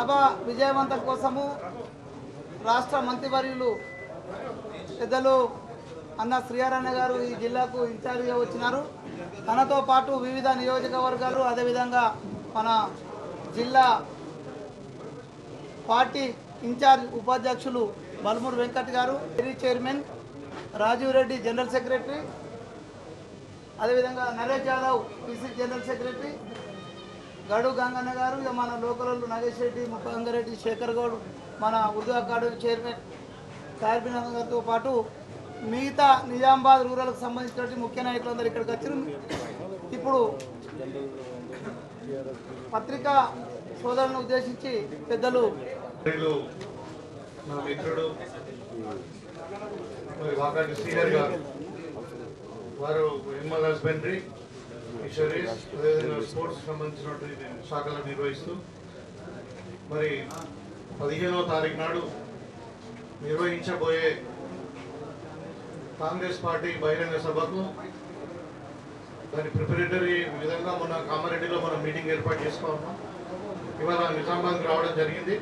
సభ విజయవంతం కోసము రాష్ట్ర మంత్రివర్యులు పెద్దలు అన్న శ్రీహరణ గారు ఈ జిల్లాకు ఇన్ఛార్జిగా వచ్చినారు. తనతో పాటు వివిధ నియోజకవర్గాలు అదేవిధంగా మన జిల్లా పార్టీ ఇన్ఛార్జ్ ఉపాధ్యక్షులు బల్మూరు వెంకట్ గారు dairy chairman Rajiv Reddy general secretary అదేవిధంగా Naresh Yadav PC general secretary గడు గంగన్న గారు ఇక మన లోకల్ నగేష్ రెడ్డి ముప్పంగారెడ్డి శేఖర్ గౌడ్ మన ఉర్దూ అకాడమీ చైర్మన్ సాయిబిన్ గారితో పాటు మిగతా నిజామాబాద్ రూరల్కి సంబంధించినటువంటి ముఖ్య నాయకులందరూ ఇక్కడికి వచ్చారు. ఇప్పుడు పత్రికా సోదరులను ఉద్దేశించి పెద్దలు నా మిత్రుడు వాకాటి శ్రీహరి గారు వారు ఎనిమల్ హస్బెండరీ ఫిషరీస్ అదేవిధంగా స్పోర్ట్స్ సంబంధించినటువంటి శాఖలను నిర్వహిస్తూ మరి పదిహేనవ తారీఖు నాడు నిర్వహించబోయే కాంగ్రెస్ పార్టీ బహిరంగ సభకు దాని ప్రిపరేటరీ విధంగా మన కామారెడ్డిలో మనం మీటింగ్ ఏర్పాటు చేసుకోన్నాం. ఇవాళ నిజామాబాద్కి రావడం జరిగింది.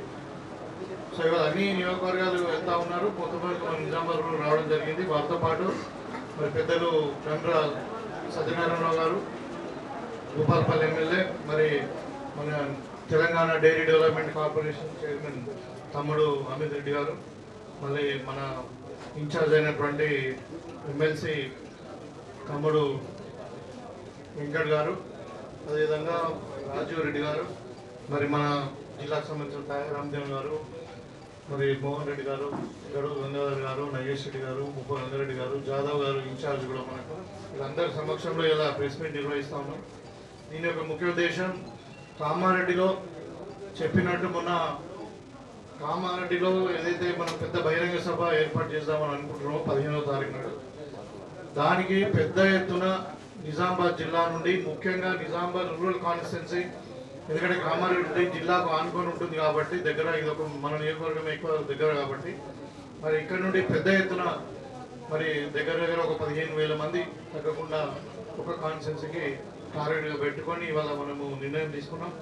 సో ఇవాళ అన్ని నియోజకవర్గాలు వెళ్తా ఉన్నారు. కొంతమంది మన నిజామాబాద్ రావడం జరిగింది. వారితో పాటు మరి పెద్దలు చంద్ర సత్యనారాయణరావు గారు భూపాలపల్లి ఎమ్మెల్యే మరి మన Telangana dairy development corporation chairman తమ్ముడు అమిత్ రెడ్డి గారు మళ్ళీ మన ఇన్ఛార్జ్ అయినటువంటి ఎమ్మెల్సీ తమ్ముడు వెంకట్ గారు అదేవిధంగా రాజీవ్ రెడ్డి గారు మరి మన జిల్లాకు సంబంధించిన తాయ రామదేవ్ గారు మరి మోహన్ రెడ్డి గారు గడువు గంగాధర్ గారు నగేష్ రెడ్డి గారు ముప్ప రంగారెడ్డి గారు జాదవ్ గారు ఇన్ఛార్జ్ కూడా మనకు. వీళ్ళందరి సమక్షంలో ఇలా ప్రెస్ మీట్ నిర్వహిస్తా ఉన్నాం. దీని యొక్క ముఖ్య ఉద్దేశం కామారెడ్డిలో చెప్పినట్టు మొన్న కామారెడ్డిలో ఏదైతే మనం పెద్ద బహిరంగ సభ ఏర్పాటు చేద్దామని అనుకుంటున్నామో పదిహేనో తారీఖు నాడు. దానికి పెద్ద ఎత్తున నిజామాబాద్ జిల్లా నుండి ముఖ్యంగా నిజామాబాద్ రూరల్ కాన్స్టిట్యున్సీ ఎందుకంటే కామారెడ్డి జిల్లాకు ఆనుకొని ఉంటుంది కాబట్టి దగ్గర ఇది ఒక మన నియోజకవర్గం ఎక్కువ దగ్గర కాబట్టి మరి ఇక్కడ నుండి పెద్ద ఎత్తున మరి దగ్గర దగ్గర ఒక పదిహేను వేల మంది తగ్గకుండా ఒక కాన్స్టిట్యున్సీకి టార్గెట్గా పెట్టుకొని ఇవాళ మనము నిర్ణయం తీసుకున్నాం.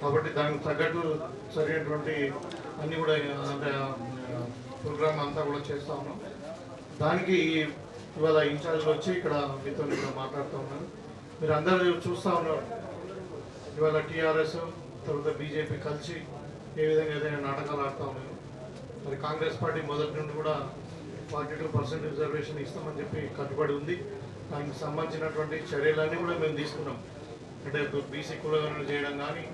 కాబట్టి దానికి తగ్గట్టు సరైనటువంటి అన్ని కూడా అంటే ప్రోగ్రామ్ అంతా కూడా చేస్తా ఉన్నాం. దానికి ఇవాళ ఇన్ఛార్జ్ వచ్చి ఇక్కడ మీతో ఇక్కడ మాట్లాడుతూ ఉన్నారు. మీరు అందరూ చూస్తూ ఉన్నారు. ఇవాళ టీఆర్ఎస్ తర్వాత బీజేపీ కలిసి ఏ విధంగా ఏదైనా నాటకాలు ఆడుతూ ఉన్నాను మరి కాంగ్రెస్ పార్టీ మొదటి నుండి కూడా ఫార్టీ టూ పర్సెంట్ రిజర్వేషన్ ఇస్తామని చెప్పి కట్టుబడి ఉంది. దానికి సంబంధించినటువంటి చర్యలన్నీ కూడా మేము తీసుకున్నాం. అంటే బీసీ కులగణన చేయడం కానీ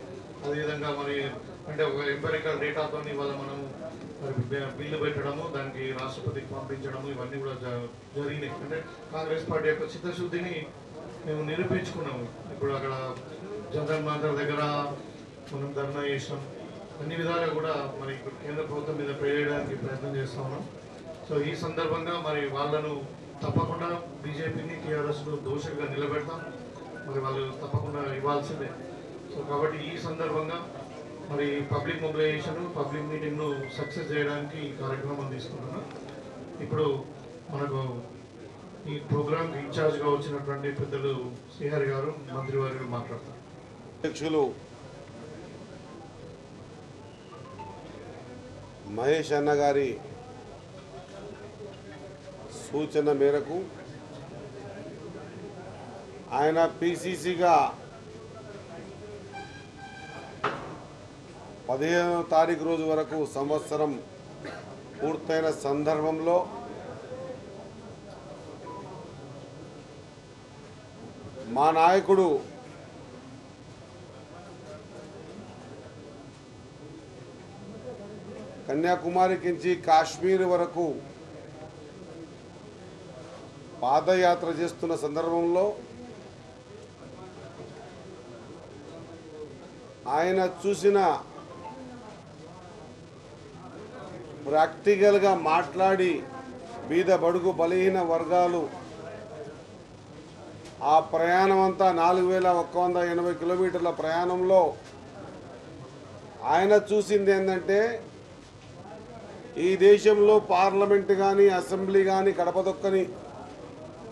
అదేవిధంగా మరి అంటే ఒక ఎంపెరికల్ డేటాతో ఇవాళ మనము మరి బిల్లు పెట్టడము దానికి రాష్ట్రపతికి పంపించడము ఇవన్నీ కూడా జ- జరిగినాయి. అంటే కాంగ్రెస్ పార్టీ యొక్క చిత్తశుద్ధిని మేము నిరూపించుకున్నాము. ఇప్పుడు అక్కడ జగన్ మాంతర్ దగ్గర మనం ధర్నా చేసాం అన్ని విధాలుగా కూడా మరి ఇప్పుడు కేంద్ర ప్రభుత్వం మీద ప్రయోజనానికి ప్రయత్నం చేస్తా ఉన్నాం. సో ఈ సందర్భంగా మరి వాళ్ళను తప్పకుండా బీజేపీని టీఆర్ఎస్ దోషంగా నిలబెడతాం. మరి వాళ్ళు తప్పకుండా ఇవ్వాల్సిందే. సో కాబట్టి ఈ సందర్భంగా మరి పబ్లిక్ మొబిలైజేషన్ పబ్లిక్ మీటింగ్ను సక్సెస్ చేయడానికి ఈ కార్యక్రమం తీసుకుంటున్నాం. ఇప్పుడు మనకు ఈ ప్రోగ్రామ్కి ఇన్ఛార్జ్గా వచ్చినటువంటి పెద్దలు శ్రీహరి గారు మంత్రి వారు మాట్లాడతారు. అధ్యక్షులు మహేష్ అన్న గారి సూచన మేరకు ఆయన పిసిసిగా పదిహేనవ తారీఖు రోజు వరకు సంవత్సరం పూర్తయిన సందర్భంలో మా నాయకుడు కన్యాకుమారి నుంచి కాశ్మీర్ వరకు పాదయాత్ర చేస్తున్న సందర్భంలో ఆయన చూసిన ప్రాక్టికల్గా మాట్లాడి బీద బడుగు బలహీన వర్గాలు ఆ ప్రయాణం అంతా నాలుగు వేల ఒక్క వంద ఎనభై కిలోమీటర్ల ప్రయాణంలో ఆయన చూసింది ఏంటంటే ఈ దేశంలో పార్లమెంట్ కానీ అసెంబ్లీ కానీ కడపదొక్కని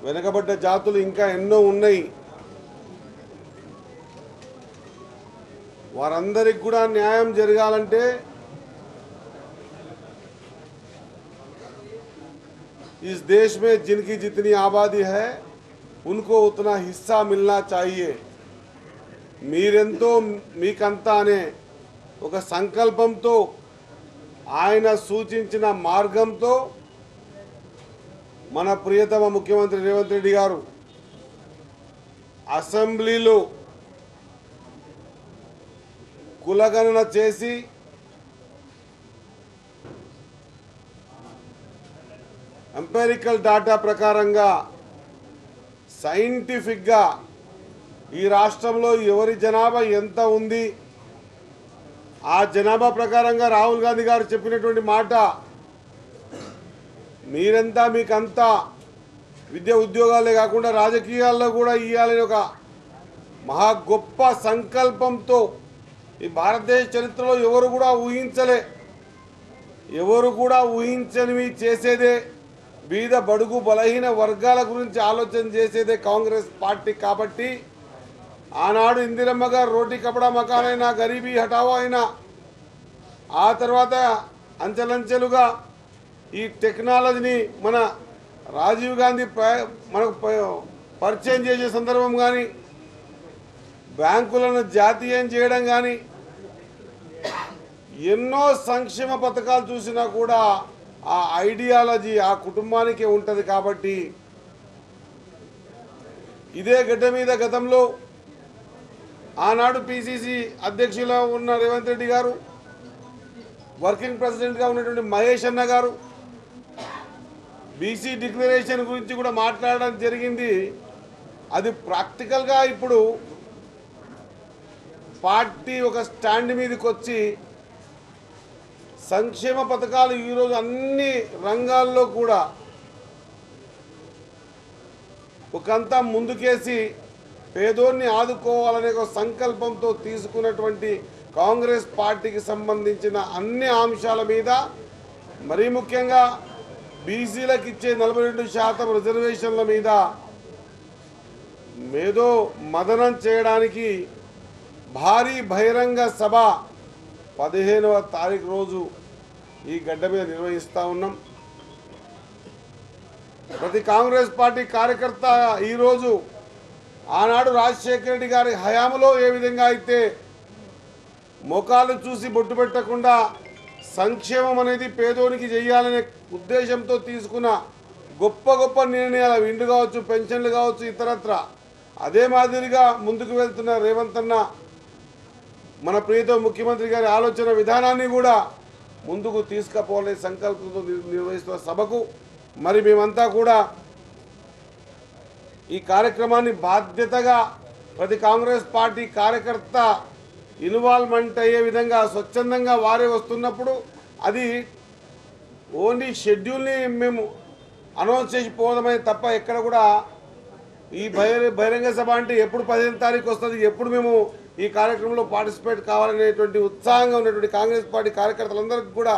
వెనకబడ్డ జాతులు ఇంకా ఎన్నో ఉన్నాయి వారందరికి కూడా న్యాయం జరగాలంటే इस देश में जिनकी जितनी आबादी है उनको उतना हिस्सा मिलना चाहिए మీరెంతో మీకంతా అనే ఒక సంకల్పంతో ఆయన సూచించిన మార్గంతో మన ప్రియతమ ముఖ్యమంత్రి రేవంత్ రెడ్డి గారు అసెంబ్లీలో కులగణన చేసి ఎంపెరికల్ డాటా ప్రకారంగా సైంటిఫిక్గా ఈ రాష్ట్రంలో ఎవరి జనాభా ఎంత ఉంది? ఆ జనాభా ప్రకారంగా రాహుల్ గాంధీ గారు చెప్పినటువంటి మాట మీరంతా మీకంతా విద్య ఉద్యోగాలే కాకుండా రాజకీయాల్లో కూడా ఇవ్వాలని ఒక మహా గొప్ప సంకల్పంతో ఈ భారతదేశ చరిత్రలో ఎవరు కూడా ఊహించలే. ఎవరు కూడా ఊహించనివి చేసేదే బీద బడుగు బలహీన వర్గాల గురించి ఆలోచన చేసేదే కాంగ్రెస్ పార్టీ కాబట్టి ఆనాడు ఇందిరమ్మ గారు రోటీ కపడా మకాన్ గరీబీ హఠావో అయినా ఆ తర్వాత అంచెలంచెలుగా ఈ టెక్నాలజీని మన రాజీవ్ గాంధీ మనకు పరిచయం చేసే సందర్భం కానీ బ్యాంకులను జాతీయం చేయడం కానీ ఎన్నో సంక్షేమ పథకాలు చూసినా కూడా ఆ ఐడియాలజీ ఆ కుటుంబానికే ఉంటుంది కాబట్టి ఇదే గడ్డ మీద గతంలో ఆనాడు పిసిసి అధ్యక్షులుగా ఉన్న రేవంత్ రెడ్డి గారు వర్కింగ్ ప్రెసిడెంట్గా ఉన్నటువంటి మహేష్ అన్న గారు బీసీ డిక్లరేషన్ గురించి కూడా మాట్లాడడం జరిగింది. అది ప్రాక్టికల్గా ఇప్పుడు పార్టీ ఒక స్టాండ్ మీదకి వచ్చి సంక్షేమ పథకాలు ఈరోజు అన్ని రంగాల్లో కూడా ఒకంతా ముందుకేసి పేదోన్ని ఆదుకోవాలనే ఒక సంకల్పంతో తీసుకున్నటువంటి కాంగ్రెస్ పార్టీకి సంబంధించిన అన్ని అంశాల మీద మరీ ముఖ్యంగా బీసీలకు ఇచ్చే నలభై రెండు శాతం రిజర్వేషన్ల మీద మేధో మదనం చేయడానికి భారీ బహిరంగ సభ పదిహేనవ తారీఖు రోజు ఈ గడ్డ మీద నిర్వహిస్తూ ఉన్నాం. ప్రతి కాంగ్రెస్ పార్టీ కార్యకర్త ఈరోజు ఆనాడు రాజశేఖర రెడ్డి గారి హయాంలో ఏ విధంగా అయితే మోకాలు చూసి బొట్టు పెట్టకుండా సంక్షేమం అనేది పేదోనికి చేయాలనే ఉద్దేశంతో తీసుకున్న గొప్ప గొప్ప నిర్ణయాలు విండు కావచ్చు పెన్షన్లు కావచ్చు ఇతరత్ర. అదే మాదిరిగా ముందుకు వెళ్తున్న రేవంత్ అన్న మన ప్రియతో ముఖ్యమంత్రి గారి ఆలోచన విధానాన్ని కూడా ముందుకు తీసుకుపోలే సంకల్పంతో నిర్వహిస్తున్న సభకు మరి మేమంతా కూడా ఈ కార్యక్రమాన్ని బాధ్యతగా ప్రతి కాంగ్రెస్ పార్టీ కార్యకర్త ఇన్వాల్వ్మెంట్ అయ్యే విధంగా స్వచ్ఛందంగా వారే వస్తున్నప్పుడు అది ఓన్లీ షెడ్యూల్ని మేము అనౌన్స్ చేసి పోవడమే తప్ప ఎక్కడ కూడా ఈ బహిరంగ సభ అంటే ఎప్పుడు పదిహేను తారీఖు వస్తుంది ఎప్పుడు మేము ఈ కార్యక్రమంలో పార్టిసిపేట్ కావాలనేటువంటి ఉత్సాహంగా ఉన్నటువంటి కాంగ్రెస్ పార్టీ కార్యకర్తలందరికీ కూడా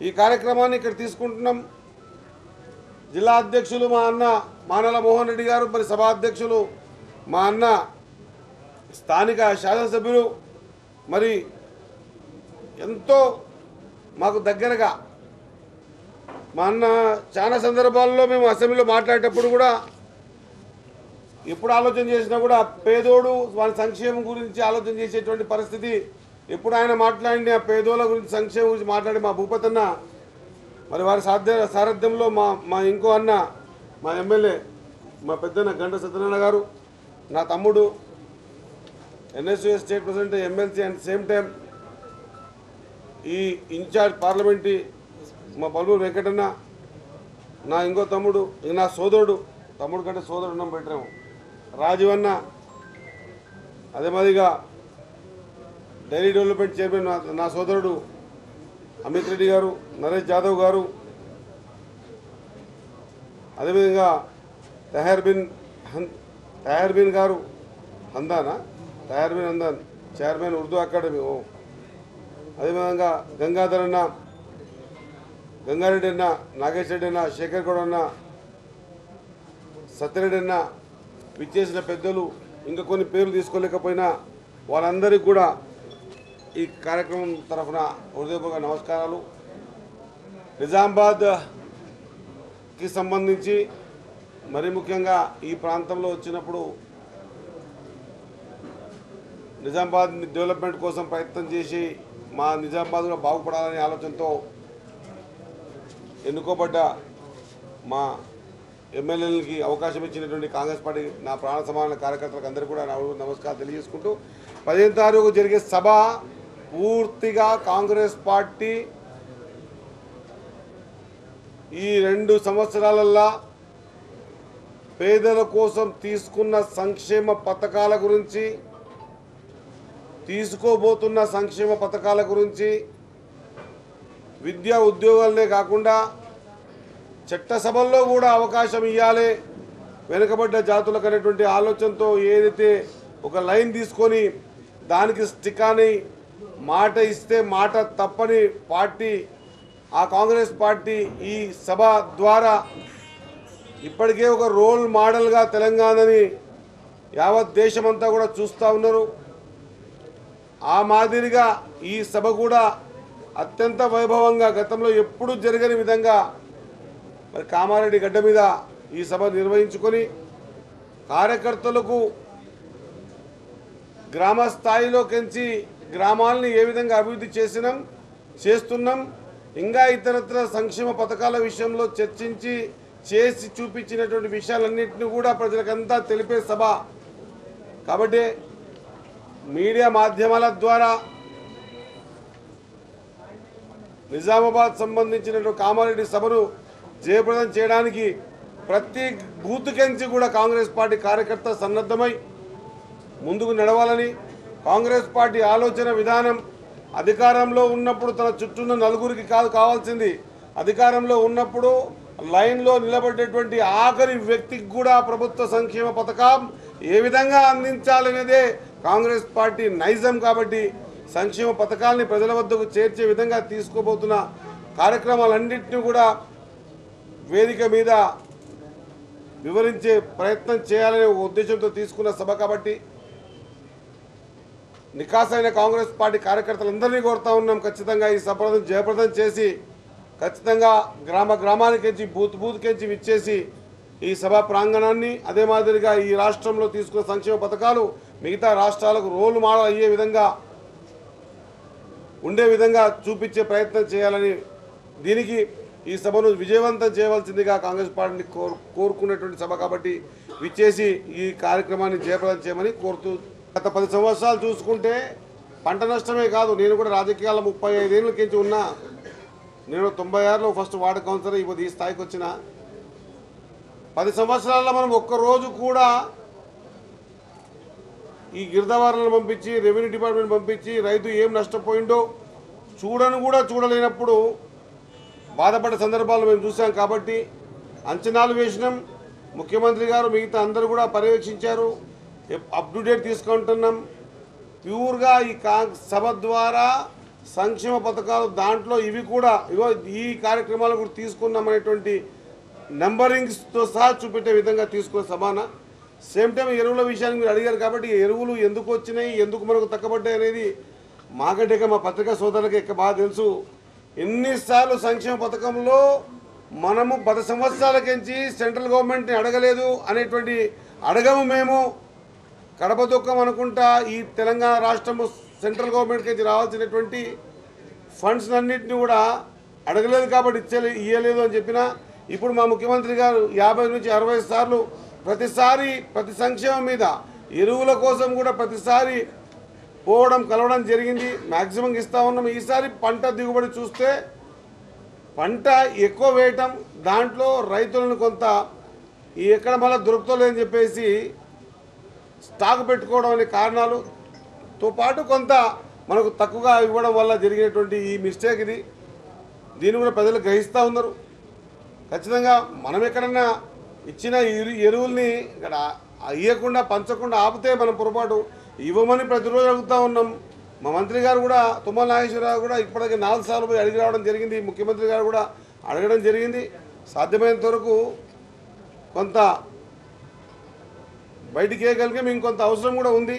ఈ కార్యక్రమాన్ని ఇక్కడ తీసుకుంటున్నాం. జిల్లా అధ్యక్షులు మా అన్న మానల మోహన్ రెడ్డి గారు మరి సభా అధ్యక్షులు మా అన్న స్థానిక శాసనసభ్యులు మరి ఎంతో మాకు దగ్గరగా మా అన్న చాలా సందర్భాల్లో మేము అసెంబ్లీలో మాట్లాడేటప్పుడు కూడా ఎప్పుడు ఆలోచన చేసినా కూడా పేదోడు వాళ్ళ సంక్షేమం గురించి ఆలోచన చేసేటువంటి పరిస్థితి. ఎప్పుడు ఆయన మాట్లాడిన పేదోళ్ళ గురించి సంక్షేమం గురించి మాట్లాడి మా భూపతి అన్న మరి వారి సాధ్య సారథ్యంలో మా మా ఇంకో అన్న మా ఎమ్మెల్యే మా పెద్దన్న గంట సత్యనారాయణ గారు నా తమ్ముడు NSUS state president MLC and same time ఈ ఇన్ఛార్జ్ పార్లమెంటరీ మా పలువురు వెంకటన్న నా ఇంకో తమ్ముడు ఇక నా సోదరుడు తమ్ముడు కంటే సోదరుడు ఉన్నాం పెట్టాము రాజీవ్ అన్న అదే మాదిరిగా డైరీ డెవలప్మెంట్ చైర్మన్ నా సోదరుడు అమిత్ రెడ్డి గారు నరేష్ జాదవ్ గారు అదేవిధంగా తహర్బిన్ తహర్బిన్ గారు హందానా తహార్ అందన్ చైర్మన్ ఉర్దూ అకాడమీ ఓ. అదేవిధంగా గంగాధర్ అన్న గంగారెడ్డి అన్న నాగేష్ రెడ్డి అన్న శేఖర్ గౌడ్ అన్న సత్యరెడ్డి అన్న విచ్చేసిన పెద్దలు ఇంకా కొన్ని పేర్లు తీసుకోలేకపోయినా వాళ్ళందరికీ కూడా ఈ కార్యక్రమం తరఫున హృదయపూర్వక నమస్కారాలు. నిజామాబాద్కి సంబంధించి మరి ముఖ్యంగా ఈ ప్రాంతంలో వచ్చినప్పుడు నిజామాబాద్ డెవలప్మెంట్ కోసం ప్రయత్నం చేసి మా నిజామాబాద్ కూడా బాగుపడాలనే ఆలోచనతో ఎన్నుకోబడ్డ మా ఎమ్మెల్యేలకి అవకాశం ఇచ్చినటువంటి కాంగ్రెస్ పార్టీ నా ప్రాణ సమాన కార్యకర్తలకు అందరూ కూడా నా నమస్కారం తెలియజేసుకుంటూ పదిహేను తారీఖు జరిగే సభ పూర్తిగా కాంగ్రెస్ పార్టీ ఈ రెండు సంవత్సరాలల్లా పేదల కోసం తీసుకున్న సంక్షేమ పథకాల గురించి తీసుకోబోతున్న సంక్షేమ పథకాల గురించి విద్యా ఉద్యోగాలనే కాకుండా చట్టసభల్లో కూడా అవకాశం ఇవ్వాలి వెనుకబడ్డ జాతులకు అనేటువంటి ఆలోచనతో ఏదైతే ఒక లైన్ తీసుకొని దానికి స్టికాని మాట ఇస్తే మాట తప్పని పార్టీ ఆ కాంగ్రెస్ పార్టీ ఈ సభ ద్వారా ఇప్పటికే ఒక రోల్ మోడల్గా తెలంగాణని యావత్ దేశమంతా కూడా చూస్తూ ఉన్నారు. ఆ మాదిరిగా ఈ సభ కూడా అత్యంత వైభవంగా గతంలో ఎప్పుడూ జరగని విధంగా మరి కామారెడ్డి గడ్డ మీద ఈ సభ నిర్వహించుకొని కార్యకర్తలకు గ్రామ స్థాయిలోకించి గ్రామాలని ఏ విధంగా అభివృద్ధి చేసినాం చేస్తున్నాం ఇంకా ఇతరత్ర సంక్షేమ పథకాల విషయంలో చర్చించి చేసి చూపించినటువంటి విషయాలన్నింటినీ కూడా ప్రజలకంతా తెలిపే సభ. కాబట్టి మీడియా మాధ్యమాల ద్వారా నిజామాబాద్ సంబంధించినటువంటి కామారెడ్డి సభను జయప్రదం చేయడానికి ప్రతి బూత్కెంచి కూడా కాంగ్రెస్ పార్టీ కార్యకర్త సన్నద్ధమై ముందుకు నడవాలని కాంగ్రెస్ పార్టీ ఆలోచన విధానం అధికారంలో ఉన్నప్పుడు తన చుట్టూన్న నలుగురికి కాదు కావాల్సింది అధికారంలో ఉన్నప్పుడు లైన్లో నిలబడేటువంటి ఆఖరి వ్యక్తికి కూడా ప్రభుత్వ సంక్షేమ పథకం ఏ విధంగా అందించాలనేదే కాంగ్రెస్ పార్టీ నైజం కాబట్టి సంక్షేమ పథకాలని ప్రజల వద్దకు చేర్చే విధంగా తీసుకోబోతున్న కార్యక్రమాలన్నింటినీ కూడా వేదిక మీద వివరించే ప్రయత్నం చేయాలనే ఉద్దేశంతో తీసుకున్న సభ కాబట్టి నికాసైన కాంగ్రెస్ పార్టీ కార్యకర్తలందరినీ కోరుతా ఉన్నాం. ఖచ్చితంగా ఈ సభను జయప్రదం చేసి ఖచ్చితంగా గ్రామ గ్రామానికించి బూత్ బూత్కించి విచ్చేసి ఈ సభా ప్రాంగణాన్ని అదే మాదిరిగా ఈ రాష్ట్రంలో తీసుకున్న సంక్షేమ పథకాలు మిగతా రాష్ట్రాలకు రోల్ మోడల్ అయ్యే విధంగా ఉండే విధంగా చూపించే ప్రయత్నం చేయాలని దీనికి ఈ సభను విజయవంతం చేయవలసిందిగా కాంగ్రెస్ పార్టీని కోరు కోరుకునేటువంటి సభ కాబట్టి విచ్చేసి ఈ కార్యక్రమాన్ని జయప్రదం చేయమని కోరుతూ గత పది సంవత్సరాలు చూసుకుంటే పంట నష్టమే కాదు. నేను కూడా రాజకీయాల్లో ముప్పై ఐదేళ్ళకించి ఉన్నా. నేను తొంభై ఆరులో ఫస్ట్ వార్డు కౌన్సిలర్ ఇప్పుడు ఈ స్థాయికి వచ్చిన. పది సంవత్సరాల్లో మనం ఒక్కరోజు కూడా ఈ గిరిదవారులను పంపించి రెవెన్యూ డిపార్ట్మెంట్ పంపించి రైతు ఏం నష్టపోయిండో చూడను కూడా చూడలేనప్పుడు బాధపడ్డ సందర్భాలు మేము చూసాం కాబట్టి అంచనాలు వేసినాం. ముఖ్యమంత్రి గారు మిగతా అందరూ కూడా పర్యవేక్షించారు. అప్ టు డేట్ తీసుకుంటున్నాం. ప్యూర్గా ఈ సభ ద్వారా సంక్షేమ పథకాలు దాంట్లో ఇవి కూడా ఇగో ఈ కార్యక్రమాలు కూడా తీసుకున్నాం అనేటువంటి నెంబరింగ్స్తో సహా చూపెట్టే విధంగా తీసుకున్న సమాన సేమ్ టైం ఎరువుల విషయాన్ని మీరు అడిగారు కాబట్టి ఎరువులు ఎందుకు వచ్చినాయి ఎందుకు మనకు తక్కబడ్డాయి అనేది మాకంటే మా పత్రికా సోదరులకి ఇక బాగా తెలుసు. ఎన్నిసార్లు సంక్షేమ పథకంలో మనము పది సంవత్సరాలకించి సెంట్రల్ గవర్నమెంట్ని అడగలేదు అనేటువంటి అడగము మేము. కడప దుఃఖం అనుకుంటా ఈ తెలంగాణ రాష్ట్రము సెంట్రల్ గవర్నమెంట్కి రావాల్సినటువంటి ఫండ్స్ అన్నింటినీ కూడా అడగలేదు కాబట్టి ఇచ్చలే ఇయ్యలేదు అని చెప్పిన. ఇప్పుడు మా ముఖ్యమంత్రి గారు యాభై నుంచి అరవై సార్లు ప్రతిసారి ప్రతి సంక్షేమం మీద ఎరువుల కోసం కూడా ప్రతిసారి పోవడం కలవడం జరిగింది. మ్యాక్సిమం ఇస్తూ ఉన్నాం. ఈసారి పంట దిగుబడి చూస్తే పంట ఎక్కువ వేయటం దాంట్లో రైతులను కొంత ఈ ఎక్కడ మళ్ళీ దొరుకుతలేదని చెప్పేసి స్టాక్ పెట్టుకోవడం అనే కారణాలుతో పాటు కొంత మనకు తక్కువగా ఇవ్వడం వల్ల జరిగినటువంటి ఈ మిస్టేక్ ఇది. దీన్ని కూడా ప్రజలు గ్రహిస్తూ ఉన్నారు. ఖచ్చితంగా మనం ఎక్కడన్నా ఇచ్చిన ఎరువుల్ని ఇక్కడ ఇవ్వకుండా పంచకుండా ఆపితే మనం పొరపాటు ఇవ్వమని ప్రతిరోజు అడుగుతూ ఉన్నాం. మా మంత్రి గారు కూడా తుమ్మల నాగేశ్వరరావు కూడా ఇప్పటికే నాలుగు సార్లు పోయి అడిగి రావడం జరిగింది. ముఖ్యమంత్రి గారు కూడా అడగడం జరిగింది. సాధ్యమైనంత వరకు కొంత బయటికి వేయగలిగే మేము కొంత అవసరం కూడా ఉంది.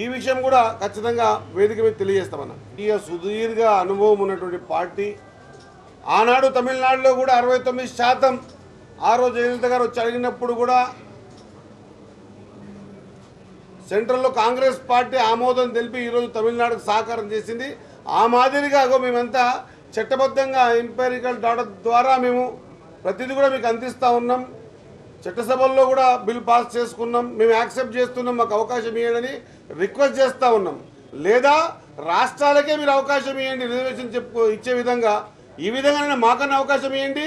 ఈ విషయం కూడా ఖచ్చితంగా వేదిక మీద తెలియజేస్తామన్న. ఈ సుదీర్ఘ అనుభవం ఉన్నటువంటి పార్టీ. ఆనాడు తమిళనాడులో కూడా అరవై తొమ్మిది శాతం ఆ రోజు జయలలిత గారు వచ్చి అడిగినప్పుడు కూడా సెంట్రల్లో కాంగ్రెస్ పార్టీ ఆమోదం తెలిపి ఈరోజు తమిళనాడుకు సహకారం చేసింది. ఆ మాదిరిగా మేమంతా చట్టబద్ధంగా ఎంపైరికల్ డాటా ద్వారా మేము ప్రతిదీ కూడా మీకు అందిస్తూ ఉన్నాం. చట్టసభల్లో కూడా బిల్ పాస్ చేసుకున్నాం. మేము యాక్సెప్ట్ చేస్తున్నాం. మాకు అవకాశం ఇవ్వడని రిక్వెస్ట్ చేస్తూ ఉన్నాం. లేదా రాష్ట్రాలకే మీరు అవకాశం ఇవ్వండి రిజర్వేషన్ చెప్పు ఇచ్చే విధంగా. ఈ విధంగానే మాకన్నా అవకాశం ఇవ్వండి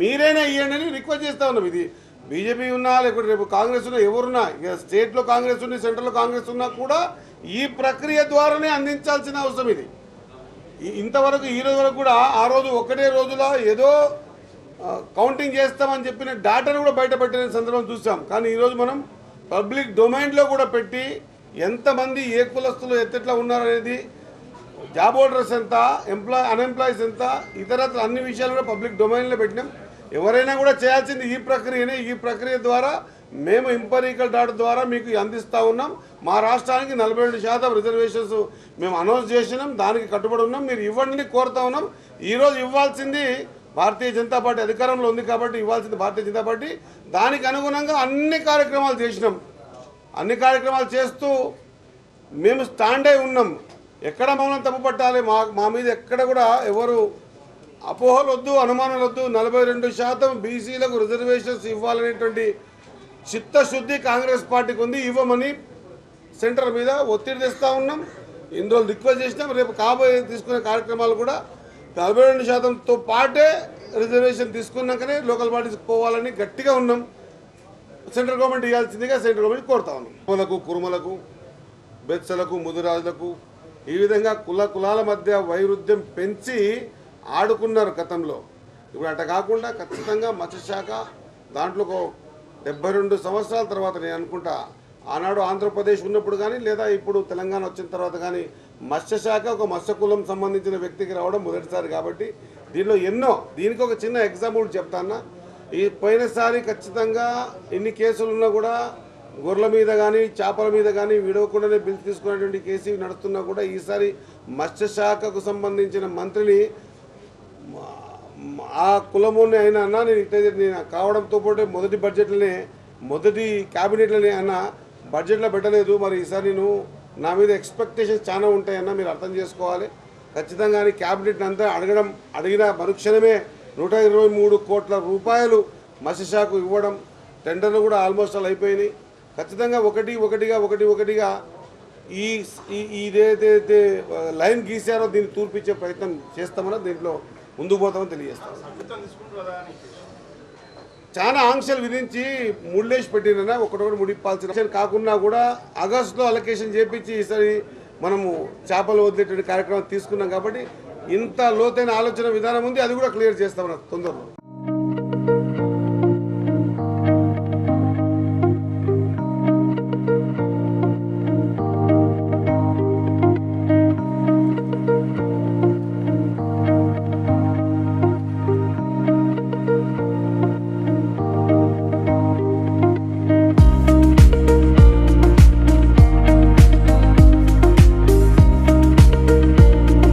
మీరైనా ఇవ్వండి అని రిక్వెస్ట్ చేస్తా ఉన్నాం. ఇది బీజేపీ ఉన్నా లేకపోతే రేపు కాంగ్రెస్ ఉన్నా ఎవరున్నా ఇక స్టేట్లో కాంగ్రెస్ ఉంది సెంట్రల్లో కాంగ్రెస్ ఉన్నా కూడా ఈ ప్రక్రియ ద్వారానే అందించాల్సిన అవసరం ఇది. ఇంతవరకు ఈ రోజు వరకు కూడా ఆ రోజు ఒకటే రోజులో ఏదో కౌంటింగ్ చేస్తామని చెప్పిన డాటాను కూడా బయటపెట్టిన సందర్భం చూసాం. కానీ ఈరోజు మనం పబ్లిక్ డొమైన్లో కూడా పెట్టి ఎంతమంది ఏ కులస్తులు ఎత్తెట్లా ఉన్నారనేది జాబ్ హోల్డర్స్ ఎంత ఎంప్లాయ్ అన్ఎంప్లాయీస్ ఎంత ఇతరత్ర అన్ని విషయాలు కూడా పబ్లిక్ డొమైన్లో పెట్టినాం. ఎవరైనా కూడా చేయాల్సింది ఈ ప్రక్రియనే ఈ ప్రక్రియ ద్వారా మేము ఇంపరీకల్ డాట్ ద్వారా మీకు అందిస్తూ ఉన్నాం. మా రాష్ట్రానికి నలభై రెండు శాతం రిజర్వేషన్స్ మేము అనౌన్స్ చేసినాం. దానికి కట్టుబడి ఉన్నాం. మీరు ఇవ్వండి కోరుతా ఉన్నాం. ఈరోజు ఇవ్వాల్సింది భారతీయ జనతా పార్టీ అధికారంలో ఉంది కాబట్టి ఇవ్వాల్సింది భారతీయ జనతా పార్టీ. దానికి అనుగుణంగా అన్ని కార్యక్రమాలు చేసినాం. అన్ని కార్యక్రమాలు చేస్తూ మేము స్టాండ్ అయి ఉన్నాం. ఎక్కడ మౌనం తప్పు పట్టాలి మా మా మీద ఎక్కడ కూడా ఎవరు అపోహలు వద్దు అనుమానాలు వద్దు నలభై రెండు శాతం బీసీలకు రిజర్వేషన్స్ ఇవ్వాలనేటువంటి చిత్తశుద్ధి కాంగ్రెస్ పార్టీకి ఉంది. ఇవ్వమని సెంటర్ మీద ఒత్తిడి తెస్తూ ఉన్నాం. ఇన్ని రోజులు రిక్వెస్ట్ చేసినాం. రేపు కాబోయే తీసుకునే కార్యక్రమాలు కూడా నలభై రెండు శాతంతో పాటే రిజర్వేషన్ తీసుకున్నాకనే లోకల్ పార్టీస్ పోవాలని గట్టిగా ఉన్నాం. సెంట్రల్ గవర్నమెంట్ ఇవ్వాల్సిందిగా సెంట్రల్ గవర్నమెంట్ కోరుతా ఉన్నాం. కులలకు కురుమలకు బెచ్చలకు ముదురాజులకు ఈ విధంగా కుల కులాల మధ్య వైరుధ్యం పెంచి ఆడుకున్నారు గతంలో. ఇప్పుడు అట కాకుండా ఖచ్చితంగా మత్స్యశాఖ దాంట్లో ఒక డెబ్బై రెండు సంవత్సరాల తర్వాత నేను అనుకుంటా ఆనాడు ఆంధ్రప్రదేశ్ ఉన్నప్పుడు కానీ లేదా ఇప్పుడు తెలంగాణ వచ్చిన తర్వాత కానీ మత్స్యశాఖ ఒక మత్స్య కులం సంబంధించిన వ్యక్తికి రావడం మొదటిసారి కాబట్టి దీనిలో ఎన్నో దీనికి ఒక చిన్న ఎగ్జాంపుల్ చెప్తాన్నా. ఈ పోయినసారి ఖచ్చితంగా ఎన్ని కేసులు ఉన్నా కూడా గొర్రెల మీద కానీ చేపల మీద కానీ విడవకుండానే బిల్ తీసుకునేటువంటి కేసీ నడుస్తున్నా కూడా ఈసారి మత్స్యశాఖకు సంబంధించిన మంత్రిని ఆ కులముని అయినా అన్న నేను ఇట్లా నేను కావడంతో పాటు మొదటి బడ్జెట్లోనే మొదటి క్యాబినెట్లోనే అన్న బడ్జెట్లో పెట్టలేదు. మరి ఈసారి నేను నా మీద ఎక్స్పెక్టేషన్స్ చాలా ఉంటాయన్న మీరు అర్థం చేసుకోవాలి. ఖచ్చితంగా క్యాబినెట్ అంతా అడగడం అడిగిన మరుక్షణమే నూట ఇరవై మూడు కోట్ల రూపాయలు మత్స్యశాఖకు ఇవ్వడం టెండర్లు కూడా ఆల్మోస్ట్ ఆల్ అయిపోయినాయి. ఖచ్చితంగా ఒకటి ఒకటిగా ఒకటి ఒకటిగా ఈ ఇదేదైతే లైన్ గీసారో దీన్ని తూర్పిచ్చే ప్రయత్నం చేస్తామని దీంట్లో ముందుకు పోతామని తెలియజేస్తాం. చాలా ఆంక్షలు విధించి ముళ్ళేసి పెట్టిన ఒకటొకటి ముడిపాల్సిన కాకుండా కూడా ఆగస్టులో అలొకేషన్ చేపించి ఈసారి మనము చేపలు వదిలేటువంటి కార్యక్రమం తీసుకున్నాం కాబట్టి ఇంత లోతైన ఆలోచన విధానం ఉంది అది కూడా క్లియర్ చేస్తామన్న తొందరలో.